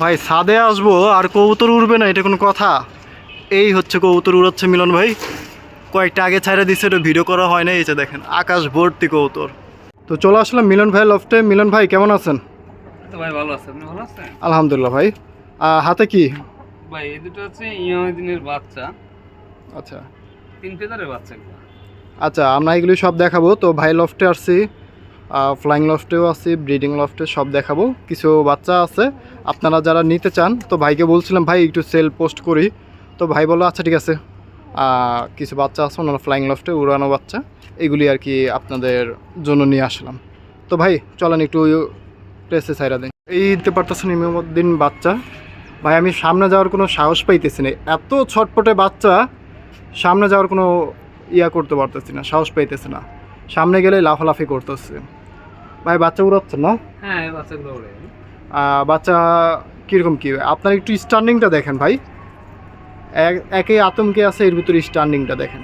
ভাই ছাদে আসব আর কবুতর উড়বে না এটা কোনো কথা। এই হচ্ছে কবুতর উড়াচ্ছে মিলন ভাই। কয়েকটা আগে ছাড়া দিচ্ছে এটা ভিডিও করা হয় না এই যে দেখেন আকাশ ভর্তি কবুতর। তো চলে আসলাম মিলন ভাই লফটে। মিলন ভাই কেমন আছেন? ভাই ভালো আপনি ভালো আছেন? আলহামদুলিল্লাহ ভাই। হাতে কি? ভাই এই দুটো হচ্ছে ইয়ামাদিনের বাচ্চা। আচ্ছা। তিন ফেদারের বাচ্চা আচ্ছা আমরা এগুলি সব দেখাবো। তো ভাই লফটে আসছি। ফ্লাইং লফটেও আছি ব্রিডিং লফটে সব দেখাবো। কিছু বাচ্চা আছে, আপনারা যারা নিতে চান, তো ভাইকে বলছিলাম, ভাই, একটু সেল পোস্ট করি। তো ভাই বলল আচ্ছা ঠিক আছে। কিছু বাচ্চা আছে, ওনারা ফ্লাইং লফটে উড়ানো বাচ্চা। এগুলি আর কি আপনাদের জন্য নিয়ে আসলাম। তো ভাই, চলেন একটু প্লেসে সাইরা দিন এই দিতে পারতেছেন, ইমামুদ্দিন বাচ্চা। ভাই, আমি সামনে যাওয়ার কোনো সাহস পাইতেছি না। এত ছটপটে বাচ্চা, সামনে যাওয়ার কোনো ইয়া করতে পারতেছি না, সাহস পাইতেছি না। সামনে গেলে লাফালাফি করতেছে। ভাই বাচ্চা উড়াচ্ছেন না? হ্যাঁ বাচ্চাগুলো বাচ্চা কীরকম কী? আপনার একটু স্টার্নিংটা দেখেন ভাই। এক- আতঙ্কে আছে এর ভিতরে স্টার্নিংটা দেখেন।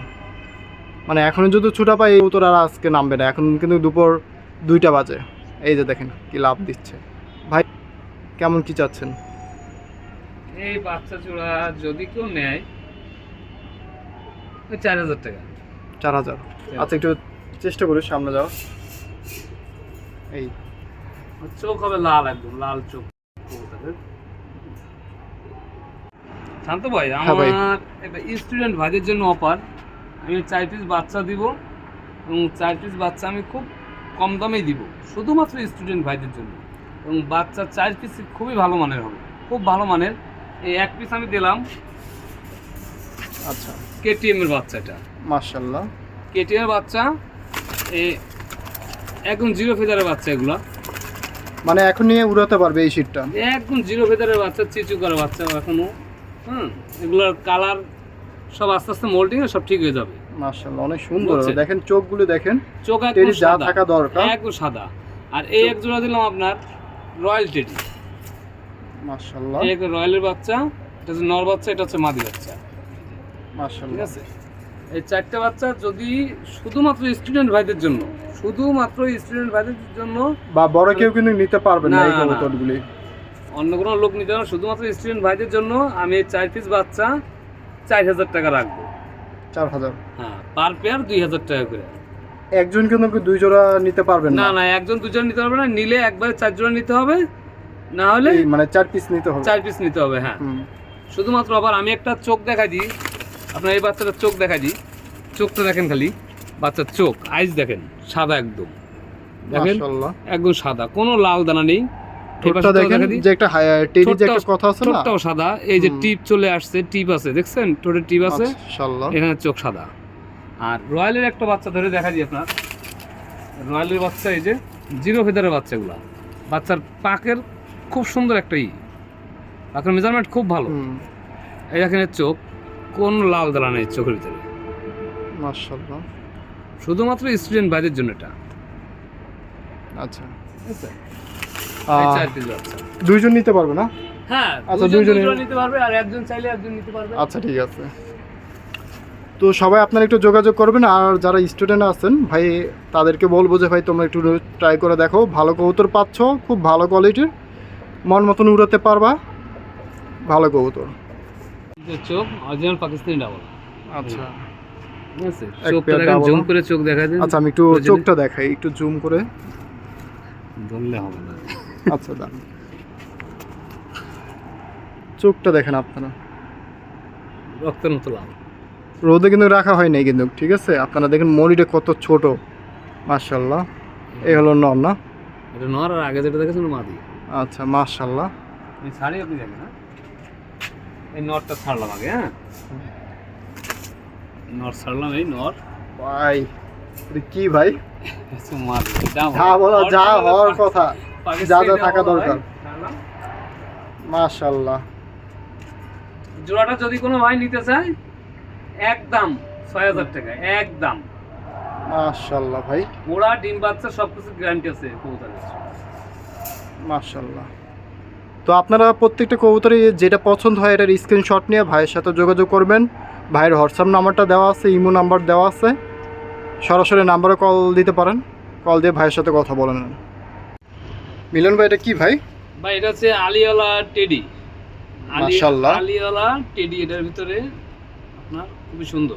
মানে এখনও যদি ছুটা পাই এই উত্তর আর আজকে নামবে না। এখন কিন্তু দুপুর দুইটা বাজে। এই যে দেখেন কি লাভ দিচ্ছে। ভাই কেমন কি চাচ্ছেন? এই বাচ্চা চূড়া যদি কেউ নেয় চার হাজার টাকা। চার হাজার। আচ্ছা একটু চেষ্টা করি সামনে যাও এই। চোখ হবে লাল একদম লাল চোখ। শান্ত ভাই হ্যাঁ ভাই। আমার একটা স্টুডেন্ট ভাইদের জন্য অফার আমি চার পিস বাচ্চা দিব এবং চার পিস বাচ্চা আমি খুব কম দামেই দিব শুধুমাত্র স্টুডেন্ট ভাইদের জন্য। এবং বাচ্চা চার পিস খুবই ভালো মানের হবে খুব ভালো মানের। এই এক পিস আমি দিলাম। আচ্ছা। কেটিএম এর বাচ্চাটা। মার্শাল্লাহ কেটিএম এর বাচ্চা এই একদম জিরো ফেদারের বাচ্চা এগুলো। মানে এখন নিয়ে উড়াতে পারবে এই শীটটা একদম জিরো ফেদারের বাচ্চা চিচু করা বাচ্চা এখনও। হুম এগুলোর কালার সব আস্তে আস্তে মোল্ডিং সব ঠিক হয়ে যাবে। মার্শাল্লাহ অনেক সুন্দর? দেখেন চোখগুলো দেখেন চোখ একদম যা থাকা দরকার। একদম সাদা। আর এই এক জোড়া দিলাম আপনার রয়্যাল টেডি মার্শাল্লাহ এই রয়্যালের বাচ্চা এটা হচ্ছে নর বাচ্চা এটা হচ্ছে মাদি বাচ্চা। মাশাআল্লাহ। ঠিক আছে? এই চারটে বাচ্চা যদি শুধুমাত্র স্টুডেন্ট ভাইদের জন্য শুধুমাত্র স্টুডেন্ট ভাইদের জন্য বা বড় কেউ কিন্তু নিতে পারবে না এই। কবুতরগুলি। অন্য কোনো লোক নিতে না, শুধুমাত্র স্টুডেন্ট ভাইদের জন্য আমি এই চার পিস বাচ্চা চার হাজার টাকা রাখব। চার হাজার হ্যাঁ পার পেয়ার দুই হাজার টাকা করে। একজন কিন্তু দুই জোড়া নিতে পারবেন না। না না একজন দুজন নিতে পারবে না নিলে একবারে চার জোড়া নিতে হবে না হলে মানে চার পিস নিতে হবে। চার পিস নিতে হবে হ্যাঁ। শুধুমাত্র আবার আমি একটা চোখ দেখাই দিই আপনার এই বাচ্চাটার চোখ দেখা দিই। চোখটা দেখেন খালি। বাচ্চার চোখ আইস দেখেন সাদা একদম। দেখেন? একদম সাদা কোনো লাল দানা নেই। এই ঠোঁটটা পাশেরটাও দেখেন যে একটা যে একটা কথা আছে না? সাদা। এই যে টিপ চলে আসছে টিপ আছে দেখছেন? ঠোঁটের টিপ আছে। এখানে চোখ সাদা। আর রয়্যালের একটা বাচ্চা ধরে দেখা দিই আপনার। রয়্যালের বাচ্চা এই যে জিরো ফেদারের বাচ্চাগুলো। বাচ্চার পাকের খুব সুন্দর একটা ই। পাকের মেজারমেন্ট খুব ভালো। এই দেখেন চোখ। কোন লাল দালা নেই চোখের ভিতরে? মার্শাল্লাহ শুধুমাত্র স্টুডেন্ট বাইরের জন্য এটা। আচ্ছা। বাচ্চা দুইজন নিতে পারবে না? হ্যাঁ আচ্ছা, দুজন নিতে পারবে আর একজন চাইলে একজন নিতে পারবে। আচ্ছা ঠিক আছে। তো সবাই আপনারা একটু যোগাযোগ করবেন আর যারা স্টুডেন্ট আছেন ভাই তাদেরকে বলব যে ভাই তোমরা একটু ট্রাই করে দেখো। ভালো কবুতর পাচ্ছ খুব ভালো কোয়ালিটির। মন মতন উড়াতে পারবা। ভালো কবুতর। চোখ অরিজিনাল পাকিস্তানি ডাবল আচ্ছা। ঠিক আছে? চোখটা দেখেন জুম করে চোখ দেখা দেন। আচ্ছা আমি একটু চোখটা দেখাই একটু জুম করে। ধরলে হবে না। আচ্ছা দাম চোখটা দেখেন আপনারা। রক্তের মতো লাল। রোদে কিন্তু রাখা হয় নাই কিন্তু ঠিক আছে? আপনারা দেখেন মরিটা কত ছোট মার্শাল্লাহ এই হলো নর না? এটা নর আর আগে যেটা দেখেছেন মাদি। আচ্ছা মার্শাল্লাহ আমি ছাড়ি আপনি দেখেন হ্যাঁ? এই ছাড়লাম আগে হ্যাঁ? ছাড়লাম এই ভাই কি ভাই? যা বলো। যা হওয়ার কথা। যা যা থাকা দরকার। ছাড়লাম। মার্শাল্লাহ জোড়াটা যদি কোনো ভাই নিতে চায় একদম ছয় হাজার টাকা একদম। মার্শাল্লাহ ভাই। ওরা ডিম বাচ্চা সব কিছু গ্যারান্টি আছে কবুতরের। মার্শাল্লাহ তো আপনারা প্রত্যেকটা কবুতরে যেটা পছন্দ হয় এটার স্ক্রিনশট নিয়ে ভাইয়ের সাথে যোগাযোগ করবেন। ভাইয়ের হোয়াটসঅ্যাপ নাম্বারটা দেওয়া আছে ইমো নাম্বার দেওয়া আছে। সরাসরি নাম্বারে কল দিতে পারেন। কল দিয়ে ভাইয়ের সাথে কথা বলে নেন। মিলন ভাই এটা কি ভাই? ভাই এটা হচ্ছে আলিওয়ালা টেডি। আলি- মাশাআল্লাহ। আলিওয়ালা টেডি এটার ভিতরে আপনার খুবই সুন্দর।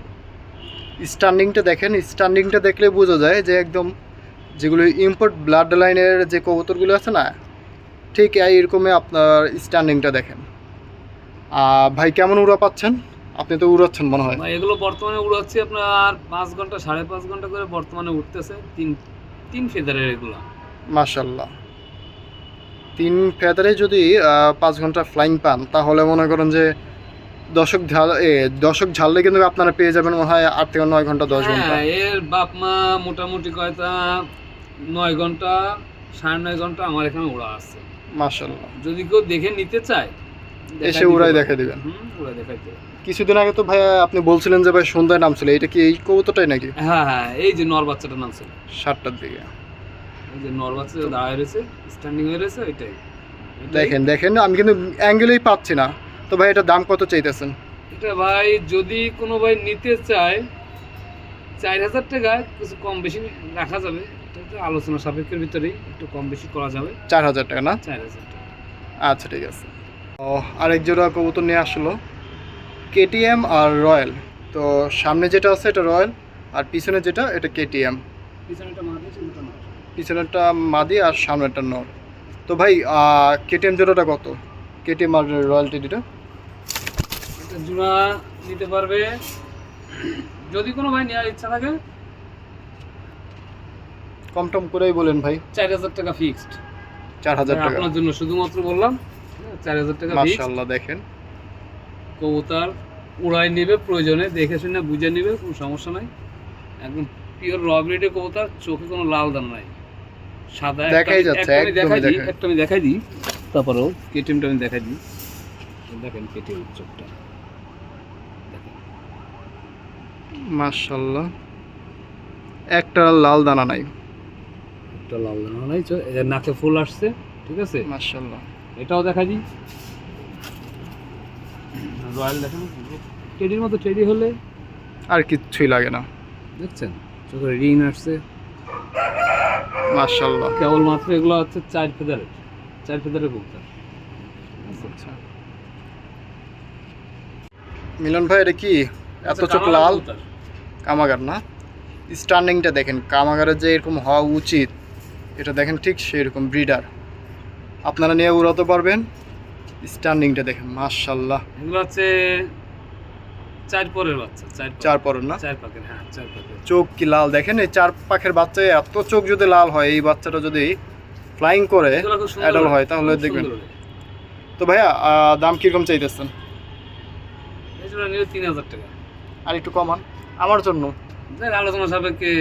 স্ট্যান্ডিংটা দেখেন। স্ট্যান্ডিংটা দেখলে বোঝা যায় যে একদম যেগুলো ইম্পোর্ট ব্লাড লাইনের যে কবুতরগুলো আছে না ঠিক এইরকমই আপনার স্ট্যান্ডিংটা দেখেন। ভাই কেমন উড়া পাচ্ছেন? আপনি তো উড়াচ্ছেন মনে হয়। এগুলো বর্তমানে উড়াচ্ছে আপনার পাঁচ ঘণ্টা সাড়ে পাঁচ ঘণ্টা করে বর্তমানে উঠতেছে তিন তিন ফেদারের এগুলো। মাশাল্লাহ তিন ফেদারে যদি পাঁচ ঘণ্টা ফ্লাইং পান তাহলে মনে করেন যে দশক ঝাল এ দশক ঝাললে কিন্তু আপনারা পেয়ে যাবেন মনে হয় আট থেকে নয় ঘণ্টা দশ ঘণ্টা। হ্যাঁ এর বাপ মা মোটামুটি কয়টা? নয় ঘণ্টা সাড়ে নয় ঘণ্টা আমার এখানে উড়া আছে। মাশাল্লাহ যদি কেউ দেখে নিতে চায় এসে উড়াই পারব। দেখে দিবেন। উড়াই দেখাইতে কিছুদিন আগে তো ভাই আপনি বলছিলেন যে ভাই সন্ধ্যায় নাম ছিল এটা কি এই কবুতরটাই নাকি? হ্যাঁ হ্যাঁ এই যে নর বাচ্চাটার নাম ছিল সাতটার দিকে। এই যে নর বাচ্চা দাঁড়ায় রয়েছে স্ট্যান্ডিং হয়ে রয়েছে ওইটাই এটাই। দেখেন দেখেন আমি কিন্তু অ্যাঙ্গেলেই পাচ্ছি না। তো ভাই এটা দাম কত চাইতেছেন? এটা ভাই যদি কোনো ভাই নিতে চায় চার হাজার টাকায় কিছু কম বেশি রাখা যাবে। আলোচনা সাপেক্ষের ভিতরেই একটু কম বেশি করা যাবে। চার হাজার টাকা না? চার হাজার টাকা। আচ্ছা ঠিক আছে। ও আরেক জোড়া কবুতর নিয়ে আসলো। কেটিএম আর রয়্যাল। তো সামনে যেটা আছে এটা রয়্যাল আর পিছনে যেটা এটা কেটিএম। পিছনেটা নর পিছনেরটা মাদি আর সামনেরটা নর। তো ভাই কেটিএম জোড়াটা কত? কেটিএম আর রয়্যাল টেডিটা এটা জোড়া নিতে পারবে। যদি কোনো ভাই নেওয়ার ইচ্ছা থাকে কম টম করেই বলেন ভাই। চার হাজার টাকা ফিক্সড চার হাজার টাকা। আপনার জন্য শুধুমাত্র বললাম চার হাজার টাকা মাশাল্লাহ দেখেন। কবুতর উড়াই নেবে প্রয়োজনে দেখে শুনে বুঝে নেবে কোনো সমস্যা নাই। একদম পিওর র ব্রিডের কবুতর চোখে কোনো লাল দাম নাই। সাদা দেখাই যাচ্ছে, দেখাই দিই। একটা আমি দেখাই দিই। তারপরেও কেটিএমটা আমি দেখাই দিই। দেখেন কেটিএম চোখটা। মাশাল্লাহ একটা লাল দানা নাই। একটা লাল দানা নাই নাকে ফুল আসছে ঠিক আছে? মাশাল্লাহ এটাও দেখা দিই রয়্যাল দেখেন। টেডির মতো টেডি হলে আর কিচ্ছুই লাগে না। দেখছেন? চোখে রিং আসছে। মাশাল্লাহ কেবলমাত্র এগুলো হচ্ছে চার ফেদারের চার ফেদারের কবুতর। আচ্ছা। মিলন ভাই এটা কি? এত চোখ লাল? কামাগার না? স্ট্যান্ডিংটা দেখেন। কামাগারের যে এরকম হওয়া উচিত এটা দেখেন ঠিক সেরকম ব্রিডার আপনারা নিয়ে উড়াতে পারবেন। স্ট্যান্ডিংটা দেখেন মাশাল্লাহ এগুলো হচ্ছে চার পরের বাচ্চা চার চার পরের না? চার পাকের হ্যাঁ চার পাকের। চোখ কি লাল? দেখেন এই চার পাখের বাচ্চা এত চোখ যদি লাল হয় এই বাচ্চাটা যদি ফ্লাইং করে অ্যাডাল হয় তাহলে দেখবেন। তো ভাইয়া দাম কীরকম চাইতেছেন? তিন হাজার টাকা। আর একটু কমান। আমার জন্য। আলোচনা সাপেক্ষে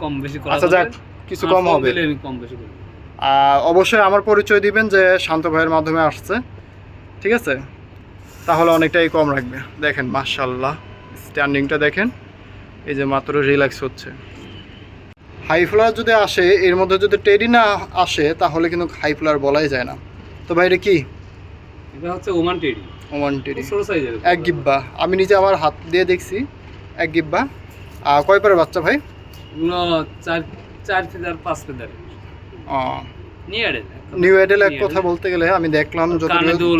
কম বেশি করা আচ্ছা যাক। কিছু কম হবে। দিলে কম বেশি অবশ্যই আমার পরিচয় দিবেন যে শান্ত ভাইয়ের মাধ্যমে আসছে। ঠিক আছে? তাহলে অনেকটাই কম রাখবে। দেখেন মার্শাল্লাহ স্ট্যান্ডিংটা দেখেন। এই যে মাত্র রিল্যাক্স হচ্ছে। হাই ফ্লার যদি আসে এর মধ্যে যদি টেডি না আসে তাহলে কিন্তু হাই ফ্লার বলাই যায় না। তো ভাই এটা কি? এটা হচ্ছে ওমান টেডি ওমান টেডি ছোট সাইজের এক গিব্বা। আমি নিজে আমার হাত দিয়ে দেখছি। এক গিব্বা। আর কয় পারের বাচ্চা ভাই? চার চার ফেদার পাঁচ ফেদার নিউ এডেল এক কথা বলতে গেলে আমি দেখলাম যত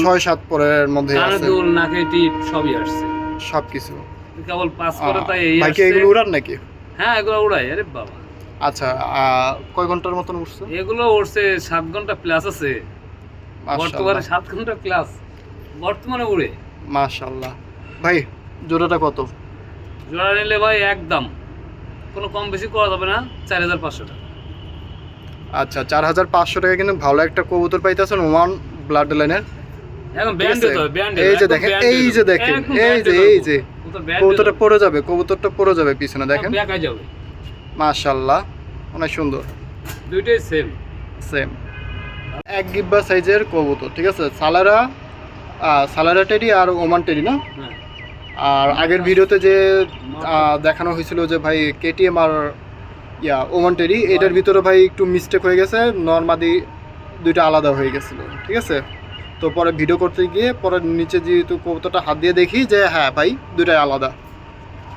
ছয় সাত পরের মধ্যে কানে আছে। দুল নাকে টিপ সবই আসছে। কেবল পাস করে তাই এই আসছে। এগুলো উড়ান নাকি? হ্যাঁ এগুলো উড়াই আরে বাবা। আচ্ছা কয় ঘণ্টার মতন উঠছে এগুলো উড়ছে সাত ঘণ্টা প্লাস আছে। বর্তমানে সাত ঘণ্টা প্লাস বর্তমানে উড়ে। মাশাল্লাহ ভাই জোড়াটা কত? জোড়া নিলে ভাই একদম কোনো কম বেশি করা যাবে না চার হাজার পাঁচশো টাকা। আচ্ছা চার হাজার পাঁচশো টাকা কিন্তু ভালো একটা কবুতর পাইতেছেন ওমান ব্লাড লাইনের এখন এই যে দেখেন এই যে দেখেন এই যে এই যে। কবুতরটা পড়ে যাবে কবুতরটা পড়ে যাবে পিছনে দেখেন। দেখা মাশাল্লাহ অনেক সুন্দর। দুইটাই সেম সেম এক গিব্বা সাইজের কবুতর ঠিক আছে? সালারা সালারা টেডি আর ওমান টেডি না? হ্যাঁ। আর আগের ভিডিওতে যে দেখানো হয়েছিল যে ভাই কেটিএম আর ইয়া ওমান টেডি এটার ভিতরে ভাই একটু মিস্টেক হয়ে গেছে নর্মাদি দুইটা আলাদা হয়ে গেছিল ঠিক আছে? তো পরে ভিডিও করতে গিয়ে পরে নিচে যেহেতু কবুতরটা হাত দিয়ে দেখি যে হ্যাঁ ভাই দুইটাই আলাদা।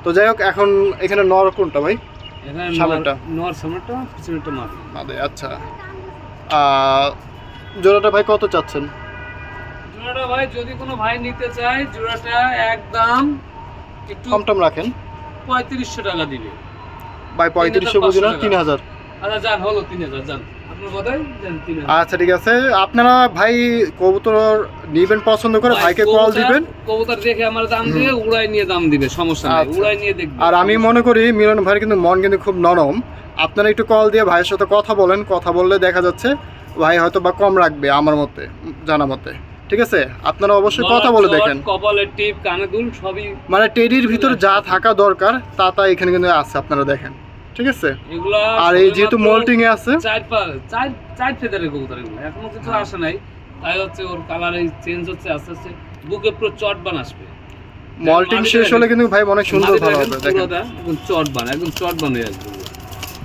তো যাই হোক এখন এখানে নর কোনটা ভাই? নর মাদে আচ্ছা। জোড়াটা ভাই কত চাচ্ছেন? জোড়াটা ভাই যদি কোনো ভাই নিতে চায় জোড়াটা একদম একটু কম টম রাখেন। পঁয়ত্রিশশো টাকা দিবে। ভাই পঁয়ত্রিশশো বুঝি না? তিন হাজার। আচ্ছা যান হলো তিন হাজার যান। আচ্ছা ঠিক আছে। আপনারা ভাই কবুতর নিবেন পছন্দ করে ভাইকে কল দিবেন। কবুতর দেখে আমার দাম দিবে উড়াই নিয়ে দাম দিবে সমস্যা নাই আচ্ছা। উড়াই নিয়ে দেখবে। আর আমি মনে করি মিলন ভাইয়ের কিন্তু মন কিন্তু খুব নরম। আপনারা একটু কল দিয়ে ভাইয়ের সাথে কথা বলেন কথা বললে দেখা যাচ্ছে ভাই হয়তো বা কম রাখবে আমার মতে জানা মতে। ঠিক আছে? আপনারা অবশ্যই কথা বলে দেখেন। কপালের টিপ কানে দুল সবই মানে টেডির ভিতর যা থাকা দরকার তা তা এখানে কিন্তু আছে আপনারা দেখেন। ঠিক আছে? এগুলা আর এই যেহেতু মোল্টিং এ আছে চার পা চার চার ফেদারের কবুতর এগুলো। এখনও কিছু হ্যাঁ। আসে নাই। তাই হচ্ছে ওর কালার এই চেঞ্জ হচ্ছে আস্তে আস্তে বুকে পুরো চট বান আসবে। মল্টিং শেষ হলে কিন্তু ভাই অনেক সুন্দর ভালো হবে দেখেন। একদম চট বান একদম চট বান হয়ে আসবে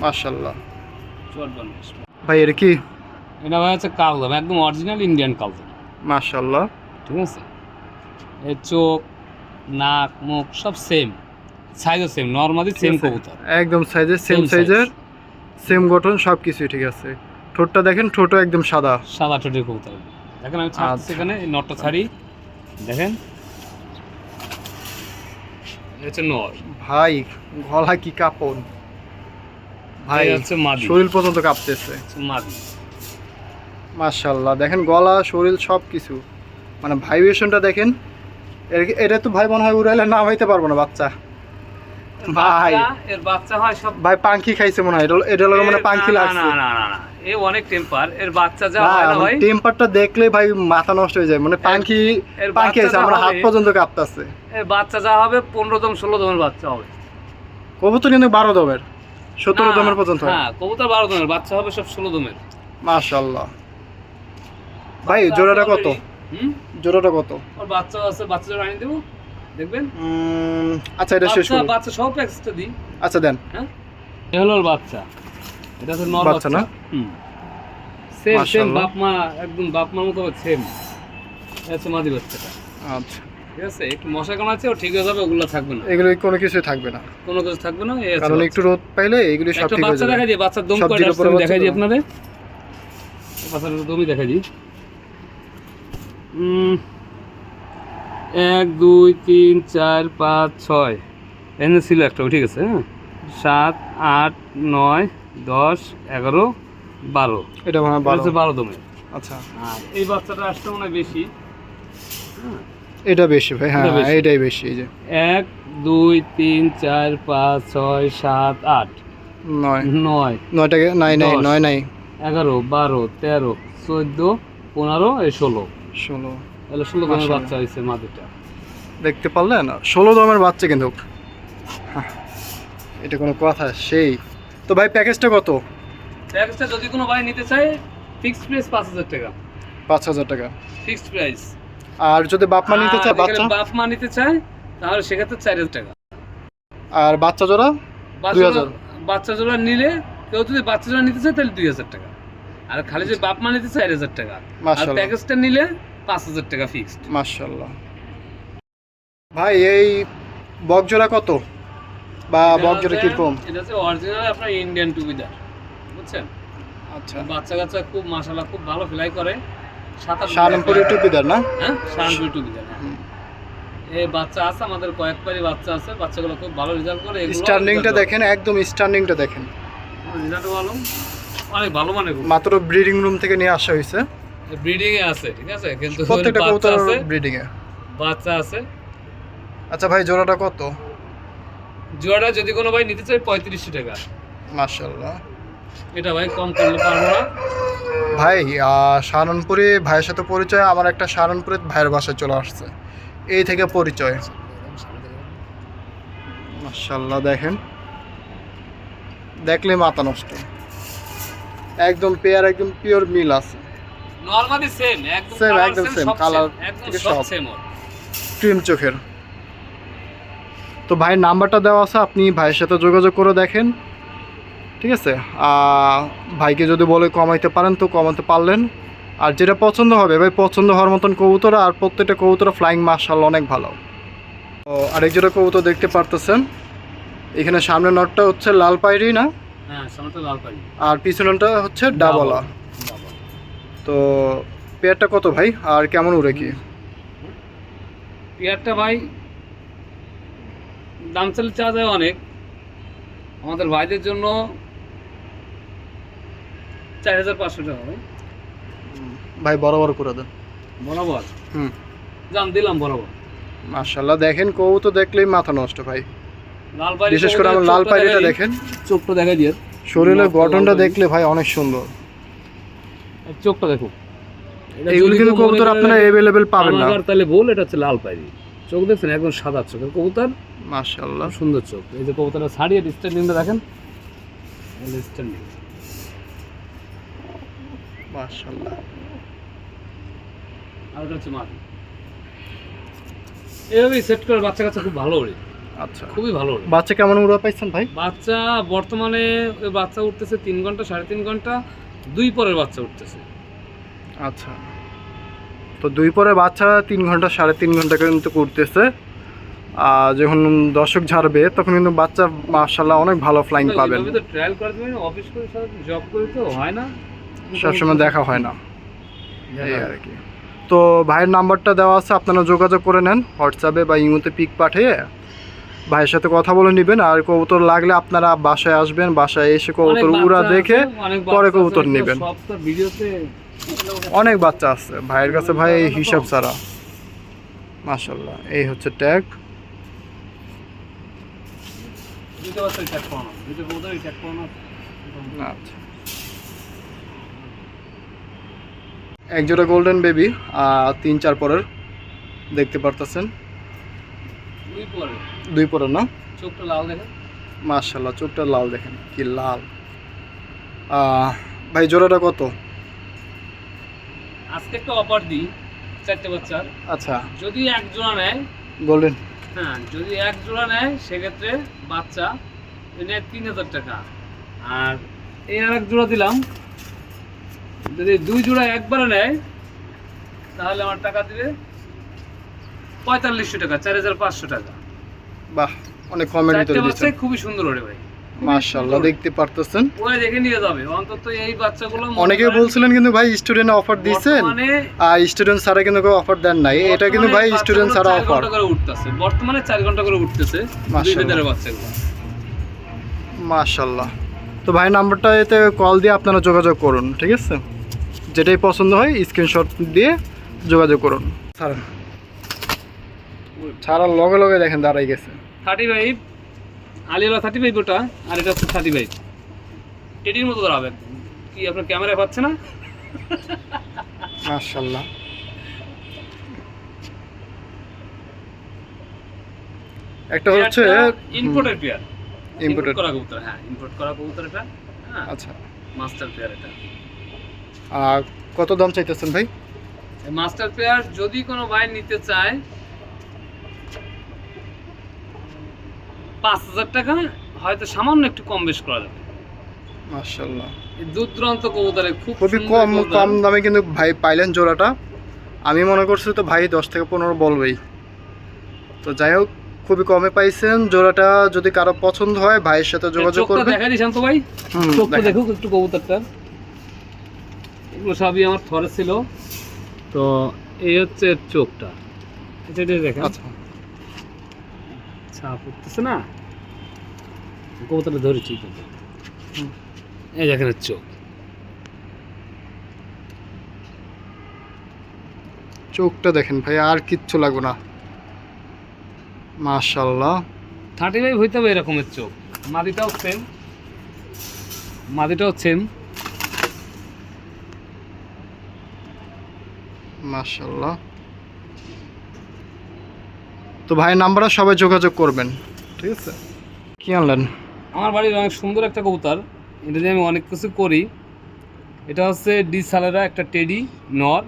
মাশাল্লাহ চট বান আসবে। ভাই এর কি? এটা ভাই হচ্ছে কালদম একদম অরিজিনাল ইন্ডিয়ান কালদম। মাশাল্লাহ ঠিক আছে? এর চোখ নাক মুখ সব সেম সাইজও সেম নর্মালি সেম কবুতর। একদম সাইজের সেম সাইজের সেম গঠন সব কিছুই ঠিক আছে। ঠোঁটটা দেখেন ঠোঁটও একদম সাদা। সাদা ঠোঁটের কবুতর। দেখেন আমি ছাড়ছি আচ্ছা। এখানে এই নটটা ছাড়ি। দেখেন। হচ্ছে নর। ভাই গলা কি কাপড় ভাই হচ্ছে মাদি। শরীর পর্যন্ত কাঁপতেছে। মাদি। মাশাল্লাহ দেখেন গলা শরীর সব কিছু মানে ভাইব্রেশনটা দেখেন এটা তো ভাই মনে হয় উড়াইলে নাম হইতে পারব না বাচ্চা। ভাই। এর বাচ্চা হয় সব ভাই পাঙ্খি খাইছে মনে হয়। এটা এটা লোক মানে এর- লাগছে। না না না না। এ অনেক টেম্পার এর বাচ্চা যা হয় না ভাই টেম্পারটা দেখলে ভাই মাথা নষ্ট হয়ে যায়। মানে পাঙ্খি এর পাঙ্খি আছে আমার হাত পর্যন্ত কাঁপতাছে। এর বাচ্চা যা হবে পনেরো দম ষোলো দমের বাচ্চা হবে। কবুতর কিন্তু বারো দমের সতেরো না, দমের পর্যন্ত হয়। কবুতর বারো দমের বাচ্চা হবে সব ষোলো দমের। মাশাল্লাহ ভাই জোড়াটা কত? জোড়াটা কত? ওর বাচ্চা আছে বাচ্চা জোড়া আনি দেবো। দেখবেন? আচ্ছা এটা শেষ বাচ্চা বাচ্চা সব প্যাকেজটা দিই। আচ্ছা দেন। হ্যাঁ? এ হলো ওর বাচ্চা। এটা তো নর বাচ্চা না? হুম। সেম সেম বাপ মা একদম বাপ মার মতো সেম আছে মাদি বাচ্চাটা। আচ্ছা। ঠিক আছে? একটু মশা কেমন আছে ও ঠিক হয়ে যাবে ওগুলো থাকবে না। এগুলো কোনো থাকবে না। কোনো কিছু থাকবে না কারণ। একটু রোদ পাইলে এগুলি সব ঠিক হয়ে বাচ্চা দিই বাচ্চার দম কয়টা দিই আপনাদের। বাচ্চার দমই দেখাই দিই। এক দুই তিন চার পাঁচ ছয়। এখানে ছিল একটা ঠিক আছে হ্যাঁ? সাত আট নয় দশ এগারো বারো। এটা মনে হয় বারো। দমে আচ্ছা। আর এই বাচ্চাটা আসতে মনে হয় বেশি। হ্যাঁ? এটা বেশি ভাই হ্যাঁ এটা এটাই বেশি এই যে। এক দুই তিন চার পাঁচ ছয় সাত আট। নয়। নয়। নয়টাকে নাই নাই। নয় নাই এগারো বারো তেরো চোদ্দ পনেরো এই ষোলো। ষোলো। তাহলে ষোলো দমের বাচ্চা হয়েছে মাদিটা। দেখতে পারলেন? ষোলো দমের বাচ্চা কিন্তু। হ্যাঁ, এটা কোনো কথা সেই। তো ভাই প্যাকেজটা কত? প্যাকেজটা যদি কোনো ভাই নিতে চায় ফিক্সড প্রাইস পাঁচ হাজার টাকা। পাঁচ হাজার টাকা। ফিক্সড প্রাইস আর যদি বাপ মা নিতে চায় বাচ্চা? বাপ মা নিতে চায় তাহলে সেক্ষেত্রে চার হাজার টাকা। আর বাচ্চা জোড়া? 2000 জোড়া- বাচ্চা জোড়া নিলে কেউ যদি বাচ্চা জোড়া নিতে চায় তাহলে দুই হাজার টাকা। আর খালি যে বাপ মা নিতে চায় চার হাজার টাকা। আর প্যাকেজটা নিলে পাঁচ হাজার টাকা ফিক্সড মাশাল্লাহ ভাই এই বক জোড়া কত? বা বক জোড়া কীরকম? এটা হচ্ছে অরিজিনাল আপনার ইন্ডিয়ান টুবিদার বুঝছেন? আচ্ছা। বাচ্চা কাচ্চা খুব মাশাআল্লাহ খুব ভালো ফ্লাই করে। সাতাশ শালমপুরি টুপিদার না? হ্যাঁ টুবিদার হ্যাঁ। এই বাচ্চা আছে আমাদের কয়েক পারি বাচ্চা আছে বাচ্চাগুলো খুব ভালো রেজাল্ট করে। স্টার্নিংটা দেখেন একদম স্টার্নিংটা দেখেন। রেজাল্ট ভালো। অনেক ভালো মানে মাত্র ব্রিডিং রুম থেকে নিয়ে আসা হয়েছে। ব্রিডিং এ আছে ঠিক আছে? কিন্তু প্রত্যেকটা বাচ্চা কবুতর আছে। ব্রিডিং এ। বাচ্চা আছে। আচ্ছা ভাই জোড়াটা কত? জোড়াটা যদি কোনো ভাই নিতে চায় পঁয়ত্রিশশো টাকা। মাশাল্লাহ এটা ভাই কম করলে পারব না। ভাই আহ, সাহারনপুরে ভাইয়ের সাথে পরিচয় আমার একটা সাহারনপুরে ভাইয়ের বাসায় চলে আসছে। এই থেকে পরিচয়। মাশাল্লাহ দেখেন। দেখলে মাথা নষ্ট। একদম পেয়ার একদম পিওর মিল আছে। নরমালি সেম একদম সেম একদম colour same, একদম থেকে সব। সেম ক্রিম চোখের। তো ভাইয়ের নাম্বারটা দেওয়া আছে আপনি ভাইয়ের সাথে যোগাযোগ করে দেখেন। ঠিক আছে? ভাইকে যদি বলে কমাইতে পারেন তো কমাতে পারলেন। আর যেটা পছন্দ হবে ভাই পছন্দ হওয়ার মতন কবুতর আর প্রত্যেকটা কবুতর ফ্লাইং মার্শাল অনেক ভালো। তো আরেক জোড়া কবুতর দেখতে পারতেছেন। এখানে সামনের নটটা হচ্ছে লাল পায়রি না? হ্যাঁ আর পিছনটা হচ্ছে ডাবলা। তো তো পেয়ারটা কত ভাই? আর কেমন উড়ে কি? পেয়ারটা ভাই দাম চালে চাওয়া যায় অনেক। আমাদের ভাইদের জন্য চার হাজার পাঁচশো টাকা ভাই। বরাবর করে দেন। বরাবর? হুম। দাম দিলাম বরাবর। মাশাল্লাহ দেখেন কৌ তো দেখলেই মাথা নষ্ট ভাই। বিশেষ করে আমার লাল পায়রিটা দেখেন। চোখটা দেখা দিয়ে। শরীরের গঠনটা দেখলে ভাই অনেক সুন্দর। চোখটা দেখো এটা এগুলো কিন্তু কবুতর আপনারা অ্যাভেলেবেল পাবেন না। তাহলে বল এটা হচ্ছে লাল পায়রি চোখ দেখছেন? একদম সাদা চোখের কবুতর? মাশাল্লাহ খুব সুন্দর চোখ। এই যে কবুতরটা ছাড়িয়ে স্ট্যান্ডিংটা দেখেন। স্ট্যান্ডিং মাশাল্লাহ আর ওটা হচ্ছে মাটি। এভাবেই সেট করে বাচ্চা কাচ্চা খুব ভালো ওড়ে আচ্ছা। খুবই ভালো বাচ্চা কেমন উড়া পাইছেন ভাই? বাচ্চা বর্তমানে ওই বাচ্চা উঠতেছে তিন ঘণ্টা সাড়ে তিন ঘণ্টা দুই পরের বাচ্চা উঠতেছে। আচ্ছা। তো দুই পরে বাচ্চা তিন ঘণ্টা সাড়ে তিন ঘণ্টা কিন্তু করতেছে আর যখন দর্শক ঝাড়বে তখন কিন্তু বাচ্চা মার্শাল্লাহ অনেক ভালো ফ্লাইং পাবেন। তো ট্রায়াল করে দেবেন অফিস করে জব করে তো হয় না। সবসময় দেখা হয় না। এই আর কি। তো ভাইয়ের নাম্বারটা দেওয়া আছে আপনারা যোগাযোগ করে নেন। হোয়াটসঅ্যাপে বা ইমোতে পিক পাঠিয়ে ভাইয়ের সাথে কথা বলে নেবেন আর কবুতর লাগলে আপনারা বাসায় আসবেন বাসায় এসে কবুতর উড়া দেখে পরে কবুতর নেবেন। অনেক বাচ্চা আছে ভাইয়ের কাছে ভাই হিসাব ছাড়া। মাশাল্লাহ এই হচ্ছে ট্যাগ দুটো বাচ্চা ট্যাগ করানো দুটো কবুতর ট্যাগ করানো এক জোড়া গোল্ডেন বেবি তিন চার পরের দেখতে পারতেছেন। দুই পরে না? চোখটা লাল দেখেন। মাশাল্লাহ চোখটা লাল দেখেন কি লাল। ভাই জোড়াটা কত? আজকে একটা অফার দিই চারটে বাচ্চার। আচ্ছা। যদি এক জোড়া নেয় গোল্ডেন হ্যাঁ যদি এক জোড়া নেয় সেক্ষেত্রে বাচ্চা নেয় তিন হাজার টাকা। আর এই আর এক জোড়া দিলাম যদি দুই জোড়া একবারে নেয় তাহলে আমার টাকা দিবে পঁয়তাল্লিশশো টাকা চার হাজার পাঁচশো টাকা। বাহ অনেক কমেন্ট চারটে ভিতরে দিচ্ছেন খুবই সুন্দর ওরে ভাই। মাশাল্লাহ দেখতে পারতেছেন। ওরা দেখে নিয়ে যাবে অন্তত এই বাচ্চাগুলো অনেকে বলছিলেন কিন্তু ভাই স্টুডেন্ট অফার দিয়েছেন। আর স্টুডেন্ট ছাড়া কিন্তু কেউ অফার দেন নাই। এটা কিন্তু ভাই স্টুডেন্ট ছাড়া অফার করে উঠতেছে। বর্তমানে চার ঘণ্টা করে উঠতেছে মাশাআল্লাহ। বাচ্চাগুলো। মাশাল্লাহ তো ভাই নাম্বারটা এতে কল দিয়ে আপনারা যোগাযোগ করুন ঠিক আছে? যেটাই পছন্দ হয় স্ক্রিনশট দিয়ে যোগাযোগ করুন। ছাড়েন ছাড়ার লগে লগে দেখেন দাঁড়াই গেছে। থার্টি ফাইভ আলিওলা থার্টি ফাইভ ওটা আর এটা হচ্ছে থার্টি ফাইভ মতো দাঁড়াবে কি আপনার ক্যামেরায় পাচ্ছে না? মাশাল্লাহ একটা হচ্ছে ইম্পোর্টের পেয়ার ইম্পোর্টেড ইম্পোর্ট করা কবুতর হ্যাঁ ইম্পোর্ট করা কবুতর এটা হ্যাঁ। আচ্ছা। মাস্টার পেয়ার এটা। আর কত দাম চাইতেছেন ভাই? মাস্টার পেয়ার যদি কোনো ভাই নিতে চায় পাঁচ হাজার টাকা হয়তো সামান্য একটু কম বেশ করা যাবে। মাশাল্লাহ দূর দূরান্ত কবুতরে খুব খুবই কম কম দামে কিন্তু ভাই পাইলেন জোড়াটা। আমি মনে করছি তো ভাই দশ থেকে পনেরো বলবেই। তো যাই হোক খুবই কমে পাইছেন। জোড়াটা যদি কারও পছন্দ হয় ভাইয়ের সাথে যোগাযোগ দেখা শান্ত ভাই। চোখটা একটু কবুতরটা। এগুলো সবই আমার থরে ছিল। তো এই হচ্ছে চোখটা। এটা এটা দেখেন। আচ্ছা। ছাপ উঠতেছে না? কবুতরটা ধরেছি কিন্তু এই দেখেন চোখ। চোখটা দেখেন ভাই আর কিচ্ছু লাগবে না। মাশাল্লাহ থার্টি ফাইভ হইতে হবে এরকমের চোখ। মাদিটাও সেম মাদিটাও সেম মাশাল্লাহ তো ভাই নাম্বারে সবাই যোগাযোগ করবেন ঠিক আছে? কি আনলেন? আমার বাড়ির অনেক সুন্দর একটা কবুতর এটা দিয়ে আমি অনেক কিছু করি। এটা হচ্ছে ডি সালেরা একটা টেডি নর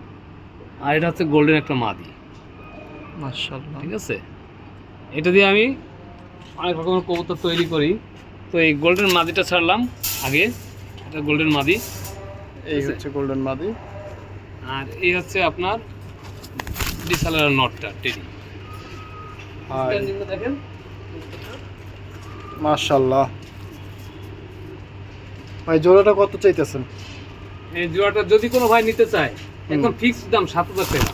আর এটা হচ্ছে গোল্ডেন একটা মাদি। মাশাল্লাহ ঠিক আছে? এটা দিয়ে আমি অনেক রকমের কবুতর তৈরি করি। তো এই গোল্ডেন মাদিটা ছাড়লাম আগে এটা গোল্ডেন মাদি। এই হচ্ছে গোল্ডেন মাদি। আর এই হচ্ছে আপনার ডিসালার নটটা টেডি। দেখেন। মাশাল্লাহ ভাই জোড়াটা কত চাইতেছেন? এই জোড়াটা যদি কোনো ভাই নিতে চায় একদম ফিক্সড দাম সাত হাজার টাকা।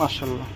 মার্শাল্লাহ